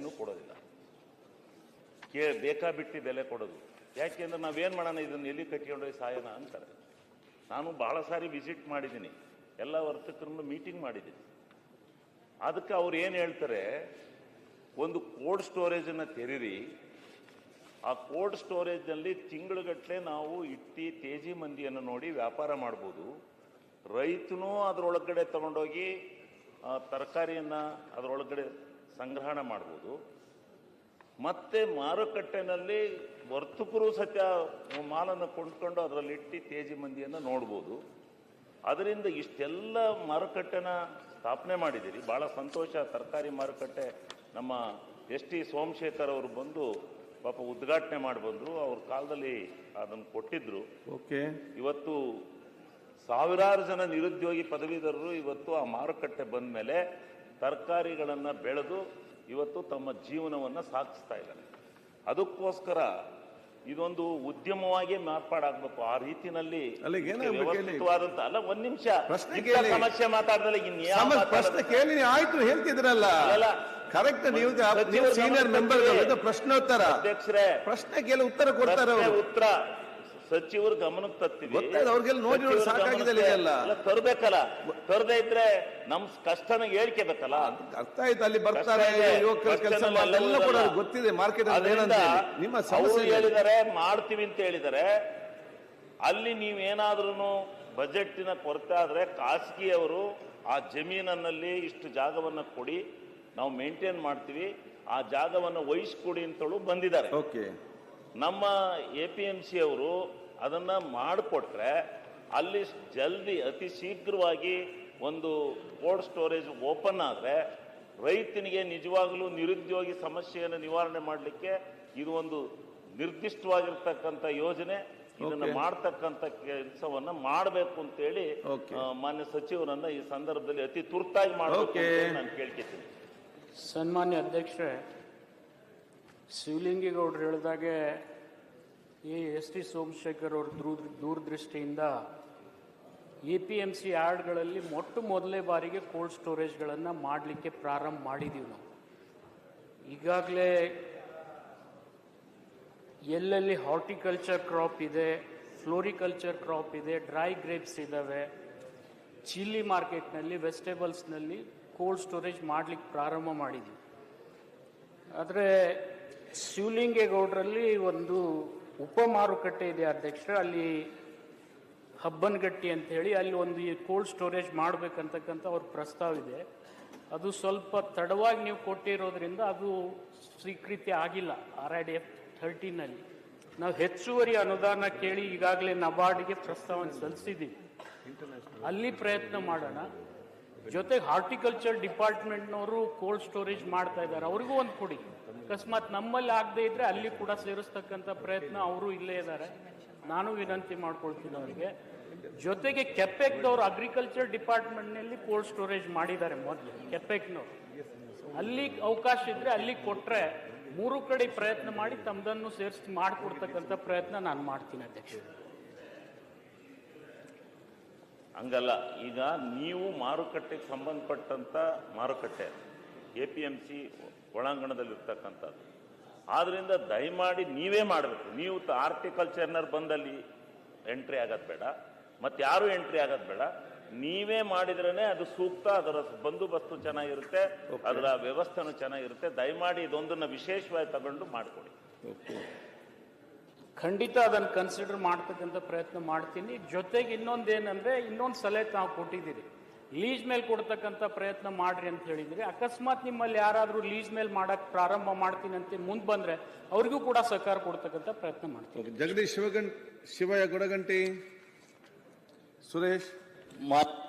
ಬೆಲೆನೂ ಕೊಡೋದಿಲ್ಲ. ಕೇ ಬೇಕಾಬಿಟ್ಟಿ ಬೆಲೆ ಕೊಡೋದು. ಯಾಕೆಂದ್ರೆ ನಾವೇನು ಮಾಡೋಣ, ಇದನ್ನು ಎಲ್ಲಿ ಕಟ್ಕೊಂಡೋಗಿ ಸಾಯೋಣ ಅಂತಾರೆ. ನಾನು ಭಾಳ ಸಾರಿ ವಿಸಿಟ್ ಮಾಡಿದ್ದೀನಿ. ಎಲ್ಲ ವರ್ತಕರನ್ನು ಮೀಟಿಂಗ್ ಮಾಡಿದ್ದೀನಿ. ಅದಕ್ಕೆ ಅವ್ರು ಏನು ಹೇಳ್ತಾರೆ, ಒಂದು ಕೋಲ್ಡ್ ಸ್ಟೋರೇಜನ್ನು ತೆರೀರಿ. ಆ ಕೋಲ್ಡ್ ಸ್ಟೋರೇಜ್ನಲ್ಲಿ ತಿಂಗಳುಗಟ್ಟಲೆ ನಾವು ಇಟ್ಟಿ, ತೇಜಿ ಮಂದಿಯನ್ನು ನೋಡಿ ವ್ಯಾಪಾರ ಮಾಡ್ಬೋದು. ರೈತನೂ ಅದರೊಳಗಡೆ ತಗೊಂಡೋಗಿ ತರಕಾರಿಯನ್ನು ಅದರೊಳಗಡೆ ಸಂಗ್ರಹಣ ಮಾಡ್ಬೋದು. ಮತ್ತೆ ಮಾರುಕಟ್ಟೆನಲ್ಲಿ ವರ್ತಕರು ಸತ್ಯ ಮಾಲನ್ನು ಕೊಂಡ್ಕೊಂಡು ಅದರಲ್ಲಿ ಇಟ್ಟು ತೇಜಿ ಮಂದಿಯನ್ನು ನೋಡ್ಬೋದು. ಅದರಿಂದ ಇಷ್ಟೆಲ್ಲ ಮಾರುಕಟ್ಟೆನ ಸ್ಥಾಪನೆ ಮಾಡಿದ್ದೀರಿ. ಭಾಳ ಸಂತೋಷ. ತರಕಾರಿ ಮಾರುಕಟ್ಟೆ ನಮ್ಮ ಎಸ್ ಟಿ ಸೋಮಶೇಖರ್ ಅವರು ಬಂದು ಪಾಪ ಉದ್ಘಾಟನೆ ಮಾಡಿ ಬಂದರು. ಅವ್ರ ಕಾಲದಲ್ಲಿ ಅದನ್ನು ಕೊಟ್ಟಿದ್ರು. ಓಕೆ. ಇವತ್ತು ಸಾವಿರಾರು ಜನ ನಿರುದ್ಯೋಗಿ ಪದವೀಧರರು ಇವತ್ತು ಆ ಮಾರುಕಟ್ಟೆ ಬಂದ ಮೇಲೆ ತರಕಾರಿಗಳನ್ನು ಬೆಳೆದು ಇವತ್ತು ತಮ್ಮ ಜೀವನವನ್ನು ಸಾಗಿಸ್ತಾ ಇದ್ದಾರೆ ಅದಕ್ಕೋಸ್ಕರ ಇದೊಂದು ಉದ್ಯಮವಾಗಿ ಮಾರ್ಪಾಡಾಗಬೇಕು. ಆ ರೀತಿನಲ್ಲಿ ಅಲ್ಲ ಒಂದ್ ನಿಮಿಷ. ಸಮಸ್ಯೆ ಮಾತಾಡಿದ್ರೆ ಪ್ರಶ್ನೆ ಕೇಳಿ ಆಯ್ತು ಹೇಳ್ತಿದ್ರಲ್ಲ. ಕರೆಕ್ಟ್ ನೀವು ಸೀನಿಯರ್ ಮೆಂಬರ್ ಪ್ರಶ್ನೋತ್ತರ. ಅಧ್ಯಕ್ಷರೇ ಪ್ರಶ್ನೆ ಕೇಳಿ ಉತ್ತರ ಕೊಡ್ತಾರೆ ಉತ್ತರ. ಸಚಿವರು ಗಮನಕ್ಕೆ ತರ್ತೀವಿ ಗೊತ್ತಾಯ್ತು, ಅವ್ರಿಗೆಲ್ಲ ನೋಡಿ ಸಚಿವರು ಸಾಕಾಗಿದೆ ಗಮನಕ್ಕೆ- ಎಲ್ಲ. ಅಲ್ಲ, ತರ್ಬೇಕಲ್ಲ ತರದೇ ಇದ್ರೆ ನಮ್ ಕಷ್ಟನ ಹೇಳ್ಕೇಬೇಕಲ್ಲ ಅರ್ಥ ಆಯ್ತು ಅಲ್ಲಿ ಬರ್ತಾರೆ ಕಷ್ಟ ಇದೆ. ಯುವಕರು ಕೆಲಸ ಕಷ್ಟನಲ್ಲಿ ಎಲ್ಲ ಕೂಡ ಅವ್ರಿಗೆ ಗೊತ್ತಿದೆ ಮಾರ್ಕೆಟ್ ಅಲ್ಲಿ ಅದರಿಂದ ಏನಂತ ಹೇಳಿ. ನಿಮ್ಮ ಅವ್ರು ಸಮಸ್ಯೆ ಇದೆ. ಹೇಳಿದ್ದಾರೆ ಮಾಡ್ತೀವಿ ಅಂತ ಹೇಳಿದ್ದಾರೆ ಅಲ್ಲಿ ನೀವೇನಾದ್ರೂ ಬಜೆಟ್ಟಿನ ಕೊರತೆ ಆದ್ರೆ ಖಾಸಗಿಯವರು ಆ ಜಮೀನಿನಲ್ಲಿ ಇಷ್ಟು ಜಾಗವನ್ನ ಕೊಡಿ ನಾವು ಮೇಂಟೈನ್ ಮಾಡ್ತೀವಿ ಆ ಜಾಗವನ್ನು ವಹಿಸ್ಕೊಡಿ ಅಂತಳು ಬಂದಿದ್ದಾರೆ ಓಕೆ ನಮ್ಮ ಎ ಪಿ ಎಂ ಸಿ ಅವರು ಅದನ್ನ ಮಾಡಿಕೊಟ್ರೆ ಅಲ್ಲಿ ಜಲ್ದಿ ಅತಿ ಶೀಘ್ರವಾಗಿ ಒಂದು ಕೋಲ್ಡ್ ಸ್ಟೋರೇಜ್ ಓಪನ್ ಆದರೆ ರೈತನಿಗೆ ನಿಜವಾಗಲೂ ನಿರುದ್ಯೋಗಿ ಸಮಸ್ಯೆಯನ್ನು ನಿವಾರಣೆ ಮಾಡಲಿಕ್ಕೆ ಇದು ಒಂದು ನಿರ್ದಿಷ್ಟವಾಗಿರ್ತಕ್ಕಂಥ ಯೋಜನೆ ಇದನ್ನ. ಮಾಡ್ತಕ್ಕಂಥ ಕೆಲಸವನ್ನ ಮಾಡಬೇಕು ಅಂತೇಳಿ. ಮಾನ್ಯ ಸಚಿವರನ್ನ ಈ ಸಂದರ್ಭದಲ್ಲಿ ಅತಿ ತುರ್ತಾಗಿ ಮಾಡಬೇಕು ನಾನು ಕೇಳ್ಕೊತೀನಿ ಸನ್ಮಾನ್ಯ ಅಧ್ಯಕ್ಷರೇ ಶಿವಲಿಂಗೇಗೌಡರು ಹೇಳಿದಾಗೆ ಈ ಎಸ್ ಟಿ ಸೋಮಶೇಖರ್ ಅವ್ರ ದೂರ ದೂರದೃಷ್ಟಿಯಿಂದ ಎ ಪಿ ಎಂ ಸಿ ಯಾರ್ಡ್ಗಳಲ್ಲಿ ಮೊಟ್ಟ ಮೊದಲೇ ಬಾರಿಗೆ ಕೋಲ್ಡ್ ಸ್ಟೋರೇಜ್ಗಳನ್ನು ಮಾಡಲಿಕ್ಕೆ ಪ್ರಾರಂಭ ಮಾಡಿದ್ದೀವಿ ನಾವು. ಈಗಾಗಲೇ ಎಲ್ಲೆಲ್ಲಿ ಹಾರ್ಟಿಕಲ್ಚರ್ ಕ್ರಾಪ್ ಇದೆ, ಫ್ಲೋರಿಕಲ್ಚರ್ ಕ್ರಾಪ್ ಇದೆ, ಡ್ರೈ ಗ್ರೇಪ್ಸ್ ಇದ್ದಾವೆ ಚಿಲ್ಲಿ ಮಾರ್ಕೆಟ್ನಲ್ಲಿ, ವೆಜಿಟೇಬಲ್ಸ್ನಲ್ಲಿ ಕೋಲ್ಡ್ ಸ್ಟೋರೇಜ್ ಮಾಡ್ಲಿಕ್ಕೆ ಪ್ರಾರಂಭ ಮಾಡಿದ್ದೀವಿ ಆದರೆ ಶಿವಲಿಂಗೇಗೌಡರಲ್ಲಿ ಒಂದು ಉಪ ಮಾರುಕಟ್ಟೆ ಇದೆ ಅಧ್ಯಕ್ಷರು. ಅಲ್ಲಿ ಹಬ್ಬನಗಟ್ಟಿ ಹೇಳಿ ಅಲ್ಲಿ ಒಂದು ಕೋಲ್ಡ್ ಸ್ಟೋರೇಜ್ ಮಾಡಬೇಕಂತಕ್ಕಂಥ ಅವ್ರ ಪ್ರಸ್ತಾವ ಇದೆ. ಅದು ಸ್ವಲ್ಪ ತಡವಾಗಿ ನೀವು ಕೊಟ್ಟಿರೋದ್ರಿಂದ ಅದು ಸ್ವೀಕೃತಿ ಆಗಿಲ್ಲ. ಆರ್ ಐ ಡಿ ಎಫ್ ಥರ್ಟೀನಲ್ಲಿ. ನಾವು ಹೆಚ್ಚುವರಿ ಅನುದಾನ ಕೇಳಿ ಈಗಾಗಲೇ ನಬಾರ್ಡ್ಗೆ ಪ್ರಸ್ತಾವನೆ ಸಲ್ಲಿಸಿದ್ದೀವಿ. ಅಲ್ಲಿ ಪ್ರಯತ್ನ ಮಾಡೋಣ. ಜೊತೆಗೆ ಹಾರ್ಟಿಕಲ್ಚರ್ ಡಿಪಾರ್ಟ್ಮೆಂಟ್ನವರು ಕೋಲ್ಡ್ ಸ್ಟೋರೇಜ್ ಮಾಡ್ತಾ ಇದ್ದಾರೆ. ಅವ್ರಿಗೂ ಒಂದು ಕೊಡಿ. ಅಕಸ್ಮಾತ್ ನಮ್ಮಲ್ಲಿ ಆಗದೆ ಇದ್ರೆ ಅಲ್ಲಿ ಕೂಡ ಸೇರಿಸ್ತಕ್ಕಂಥ ಪ್ರಯತ್ನ ಅವರು ಇಲ್ಲೇ ಇದ್ದಾರೆ. ನಾನು ವಿನಂತಿ ಮಾಡ್ಕೊಳ್ತೀನಿ ಅವರಿಗೆ. ಜೊತೆಗೆ ಕೆಪೆಕ್ದವ್ರು ಅಗ್ರಿಕಲ್ಚರ್ ಡಿಪಾರ್ಟ್ಮೆಂಟ್ನಲ್ಲಿ ಕೋಲ್ಡ್ ಸ್ಟೋರೇಜ್ ಮಾಡಿದ್ದಾರೆ ಮೊದಲು, ಕೆಪೆಕ್ನವ್ರು. ಅಲ್ಲಿ ಅವಕಾಶ ಇದ್ರೆ ಅಲ್ಲಿ ಕೊಟ್ಟರೆ ಮೂರು ಕಡೆ ಪ್ರಯತ್ನ ಮಾಡಿ ತಮ್ಮದನ್ನು ಸೇರಿಸಿ ಮಾಡಿಕೊಡ್ತಕ್ಕಂಥ ಪ್ರಯತ್ನ ನಾನು ಮಾಡ್ತೀನಿ ಅಧ್ಯಕ್ಷ ಹಂಗಲ್ಲ. ಈಗ ನೀವು ಮಾರುಕಟ್ಟೆಗೆ ಸಂಬಂಧಪಟ್ಟಂತ ಮಾರುಕಟ್ಟೆ ಎ ಪಿ ಎಂ ಸಿ ಒಳಾಂಗಣದಲ್ಲಿರ್ತಕ್ಕಂಥದ್ದು. ಆದ್ದರಿಂದ ದಯಮಾಡಿ ನೀವೇ ಮಾಡಬೇಕು. ನೀವು ಆರ್ಟಿಕಲ್ಚರ್ನರ್ ಬಂದಲ್ಲಿ ಎಂಟ್ರಿ ಆಗೋದು ಬೇಡ. ಮತ್ತೆ ಯಾರು ಎಂಟ್ರಿ ಆಗೋದು ಬೇಡ. ನೀವೇ ಮಾಡಿದ್ರೇ ಅದು ಸೂಕ್ತ ಅದರ ಬಂದೋಬಸ್ತು ಚೆನ್ನಾಗಿರುತ್ತೆ ಅದರ ವ್ಯವಸ್ಥೆನೂ ಚೆನ್ನಾಗಿರುತ್ತೆ. ದಯಮಾಡಿ ಇದೊಂದನ್ನು ವಿಶೇಷವಾಗಿ ತಗೊಂಡು ಮಾಡಿಕೊಡಿ. ಖಂಡಿತ ಅದನ್ನು ಕನ್ಸಿಡರ್ ಮಾಡ್ತಕ್ಕಂಥ ಪ್ರಯತ್ನ ಮಾಡ್ತೀನಿ. ಜೊತೆಗೆ ಇನ್ನೊಂದೇನಂದ್ರೆ ಇನ್ನೊಂದು ಸಲಹೆ ತಾವು ಕೊಟ್ಟಿದ್ದೀರಿ. ಲೀಸ್ ಮೇಲೆ ಕೊಡ್ತಕ್ಕಂಥ ಪ್ರಯತ್ನ ಮಾಡ್ರಿ ಅಂತ ಹೇಳಿದಿರಿ ಅಕಸ್ಮಾತ್ ನಿಮ್ಮಲ್ಲಿ ಯಾರಾದರೂ ಲೀಸ್ ಮೇಲೆ ಮಾಡಕ್ಕೆ ಪ್ರಾರಂಭ ಮಾಡ್ತೀನಿ ಅಂತ ಮುಂದೆ ಬಂದರೆ ಅವ್ರಿಗೂ ಕೂಡ ಸಹಕಾರ ಕೊಡ್ತಕ್ಕಂಥ ಪ್ರಯತ್ನ ಮಾಡ್ತೀನಿ. ಜಗದೀಶ್ ಶಿವಗಂ ಶಿವಯ್ಯ ಗುಡಗಂಟಿ ಸುರೇಶ್. ಮಾನ್ಯ